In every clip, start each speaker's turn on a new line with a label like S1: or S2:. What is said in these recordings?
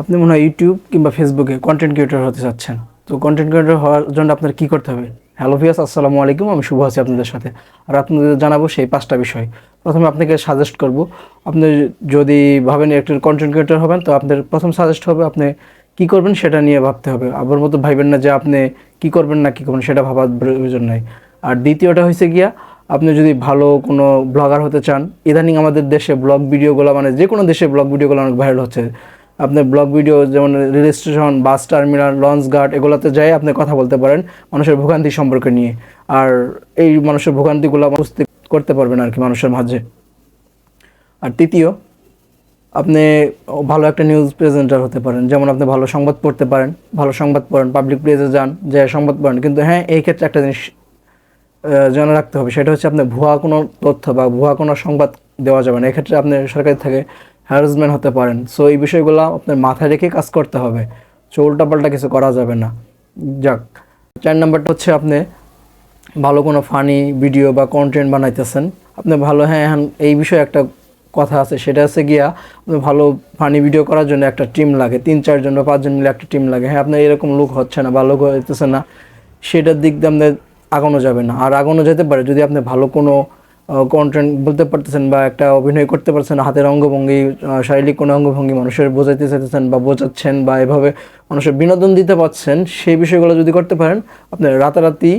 S1: আপনি মনে হয় ইউটিউব কিংবা ফেসবুকে কন্টেন্ট ক্রিয়েটর হতে চাচ্ছেন। তো কন্টেন্ট ক্রিয়েটর হওয়ার জন্য আপনার কী করতে হবে? হ্যালো ভিয়াস আসসালামু আলাইকুম, আমি শুভ আছি আপনাদের সাথে। আর আপনাদের জানাব সেই পাঁচটা বিষয়। প্রথমে আপনাকে সাজেস্ট করব, আপনি যদি ভাবেন একটু কন্টেন্ট ক্রিয়েটর হবেন, তো আপনার প্রথম সাজেস্ট হবে আপনি কী করবেন সেটা নিয়ে ভাবতে হবে। আবার মতো ভাববেন না যে আপনি কি করবেন না কী করবেন সেটা ভাবার প্রয়োজন নাই। আর দ্বিতীয়টা হয়েছে গিয়া, আপনি যদি ভালো কোনো ব্লগার হতে চান, ইদানিং আমাদের দেশে ব্লগ ভিডিওগুলো মানে যে কোনো দেশে ব্লগ ভিডিওগুলো অনেক ভাইরাল হচ্ছে। আপনার ব্লগ ভিডিও যেমন rail station bus terminal launch ঘাট এগুলোতে যাই আপনি কথা বলতে পারেন মানুষের ভোগান্তি সম্পর্কে নিয়ে। আর এই মানুষের ভোগান্তিগুলো বুঝতে করতে পারবেন আর কি মানুষের মাঝে। আর তৃতীয়, আপনি ভালো একটা নিউজ প্রেজেন্টার হতে পারেন। যেমন আপনি ভালো সংবাদ পড়তে পারেন, ভালো সংবাদ পড়েন পাবলিক প্লেসে যান যে সংবাদ পড়েন। কিন্তু হ্যাঁ এই ক্ষেত্রে একটা জিনিস জানা রাখতে হবে, সেটা হচ্ছে আপনি ভুয়া কোনো তথ্য বা ভুয়া কোনো সংবাদ দেওয়া যাবে না। এক্ষেত্রে আপনি সরকারি থেকে হ্যারাসমেন্ট হতে পারেন। সো এই বিষয়গুলো আপনার মাথায় রেখে কাজ করতে হবে। সো উল্টাপাল্টা কিছু করা যাবে না। যাক, চার নাম্বারটা হচ্ছে আপনি ভালো কোনো ফানি ভিডিও বা কন্টেন্ট বানাইতেছেন। আপনি ভালো হ্যাঁ হ্যাঁ এই বিষয়ে একটা কথা আছে, সেটা হচ্ছে গিয়া ভালো ফানি ভিডিও করার জন্য একটা টিম লাগে। তিন চারজন বা পাঁচজন মিলে একটা টিম লাগে। হ্যাঁ আপনার এরকম লোক হচ্ছে না বা লোক হইতেছে না, সেটার দিক দিয়ে আপনার আগানো যাবে না। আর আগানো যেতে পারে যদি আপনি ভালো কোনো কন্টেন্ট বলতে পারতেছেন বা একটা অভিনয় করতে পারছেন হাতের অঙ্গভঙ্গি শারীরিক কোনো অঙ্গভঙ্গি মানুষের বোঝাইতে চাইতেছেন বা বোঝাচ্ছেন বা এভাবে মানুষের বিনোদন দিতে পারছেন সেই বিষয়গুলো যদি করতে পারেন, আপনার রাতারাতি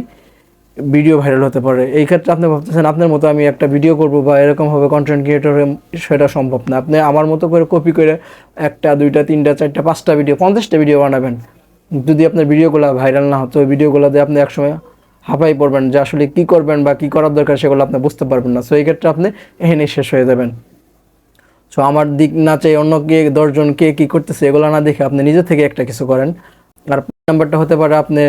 S1: ভিডিও ভাইরাল হতে পারে। এই ক্ষেত্রে আপনি ভাবতেছেন, আপনার মতো আমি একটা ভিডিও করব বা এরকমভাবে কন্টেন্ট ক্রিয়েটর সেটা সম্ভব না। আপনি আমার মতো করে কপি করে একটা, দুইটা, তিনটা, চারটা, পাঁচটা ভিডিও পঞ্চাশটা ভিডিও বানাবেন। যদি আপনার ভিডিওগুলো ভাইরাল না হতো ওই ভিডিওগুলো দিয়ে আপনি একসময় হাঁপাই পড়বেন, যে আসলে কী করবেন বা কী করার দরকার সেগুলো আপনি বুঝতে পারবেন না। সো এই ক্ষেত্রে আপনি এখানেই শেষ হয়ে যাবেন। সো আমার দিক না চাই অন্য কে, দশজন কে কী করতেছে এগুলো না দেখে আপনি নিজে থেকে একটা কিছু করেন। আর নাম্বারটা হতে পারে আপনি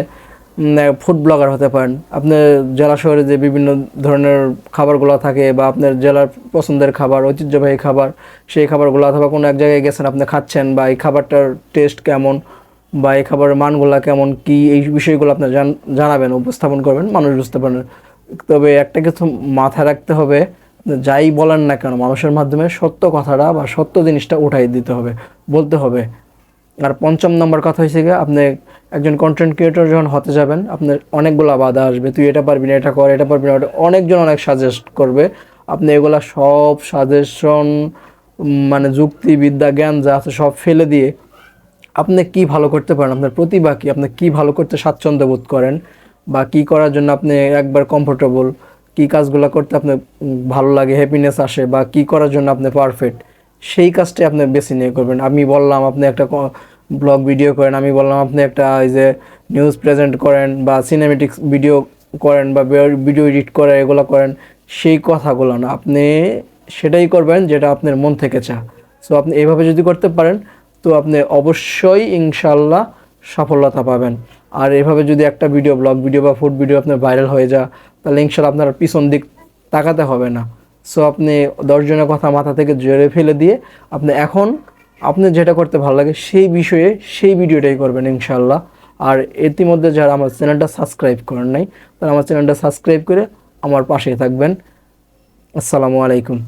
S1: ফুড ব্লগার হতে পারেন। আপনি জেলা শহরে যে বিভিন্ন ধরনের খাবারগুলো থাকে বা আপনার জেলার পছন্দের খাবার, ঐতিহ্যবাহী খাবার, সেই খাবারগুলো অথবা কোনো এক জায়গায় গেছেন, আপনি খাচ্ছেন বা এই খাবারটার টেস্ট কেমন বা এই খাবারের মানগুলো কেমন, কি এই বিষয়গুলো আপনার জান- জানাবেন, উপস্থাপন করবেন, মানুষ বুঝতে পারবেন তবে একটা কিছু মাথায় রাখতে হবে, যাই বলেন না কেন, মানুষের মাধ্যমে সত্য কথাটা বা সত্য জিনিসটা উঠাই দিতে হবে, বলতে হবে। আর পঞ্চম নম্বর কথা হয়েছে গিয়ে, আপনি একজন কন্টেন্ট ক্রিয়েটর যখন হতে যাবেন, আপনার অনেকগুলো বাধা আসবে, তুই এটা পারবি না, এটা কর, এটা পারবি না, অনেকজন অনেক সাজেস্ট করবে। আপনি এগুলা সব সাজেশন মানে যুক্তিবিদ্যা, জ্ঞান যা আছে সব ফেলে দিয়ে আপনি কি ভালো করতে পারেন? আপনার প্রতিভা কি? আপনি কি ভালো করতে স্বাচ্ছন্দ্য বোধ করেন? বা কি করার জন্য আপনি একবার কমফোর্টেবল কি কাজগুলো করতে আপনার ভালো লাগে হ্যাপিনেস আসে? বা কি করার জন্য আপনি পারফেক্ট সেই কাজটাই আপনি বেছে নিয়ে করবেন। আমি বললাম, আপনি একটা ব্লগ ভিডিও করেন, আমি বললাম, আপনি একটা এই যে নিউজ প্রেজেন্ট করেন বা সিনেমেটিক্স ভিডিও করেন বা ভিডিও এডিট করেন এগুলো করেন, সেই কথাগুলো না। আপনি সেটাই করবেন যেটা আপনার মন থেকে চা সো আপনি এইভাবে যদি করতে পারেন তো আপনি অবশ্যই ইনশাল্লাহ সফলতা পাবেন। আর এভাবে যদি একটা ভিডিও ব্লগ ভিডিও বা ফুড ভিডিও আপনার ভাইরাল হয়ে যা তাহলে ইনশাল্লাহ আপনার পিছন দিক তাকাতে হবে না। সো আপনি দশজনের কথা মাথা থেকে জেরে ফেলে দিয়ে আপনি এখন আপনি যেটা করতে ভালো লাগে, সেই বিষয়ে সেই ভিডিওটাই করবেন ইনশাল্লাহ আর ইতিমধ্যে যারা আমার চ্যানেলটা সাবস্ক্রাইব করেন নাই, তারা আমার চ্যানেলটা সাবস্ক্রাইব করে আমার পাশেই থাকবেন। আসসালামু আলাইকুম।